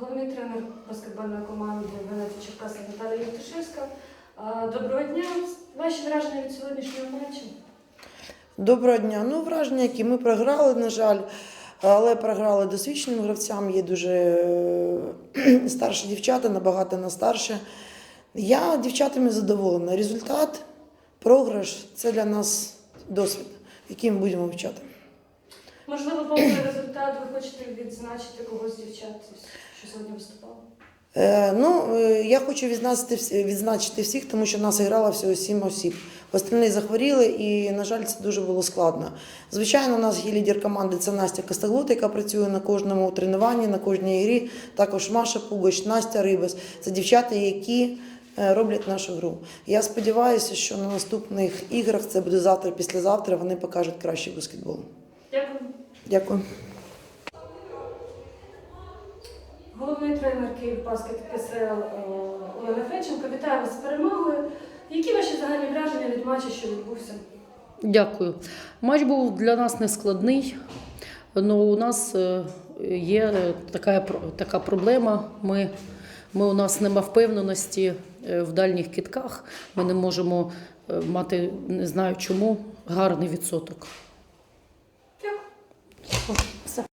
головний тренер баскетбольної команди Венети Черкаса Наталія Євтушевська. Доброго дня. Ваші враження від сьогоднішнього матчу? Доброго дня. Ну, враження, які ми програли, на жаль, але програли досвідченим гравцям. Є дуже е, старші дівчата, набагато нас старше. Я дівчатами задоволена. Результат, програш це для нас досвід, який ми будемо вивчати. Можливо, попри результат, ви хочете відзначити когось дівчат, що сьогодні виступали? Е, ну, е, я хочу відзначити, відзначити всіх, тому що нас грало всього сім осіб. Остальні захворіли, і, на жаль, це дуже було складно. Звичайно, у нас є лідер команди це Настя Костаглут, яка працює на кожному тренуванні, на кожній грі. Також Маша Пугач, Настя Рибас. Це дівчата, які е, роблять нашу гру. Я сподіваюся, що на наступних іграх це буде завтра, післязавтра. Вони покажуть кращий баскетбол. Дякую. Дякую. Головний тренер Київ Баскет КСЛ е, Олена Федченко. Вітаю вас з перемогою. Які ваші загальні враження від матчу, що відбувся? Дякую. Матч був для нас нескладний, але у нас е, є така, така проблема. Ми, ми, у нас нема впевненості е, в дальніх кітках. Ми не можемо мати, не знаю чому, гарний відсоток. Дякую.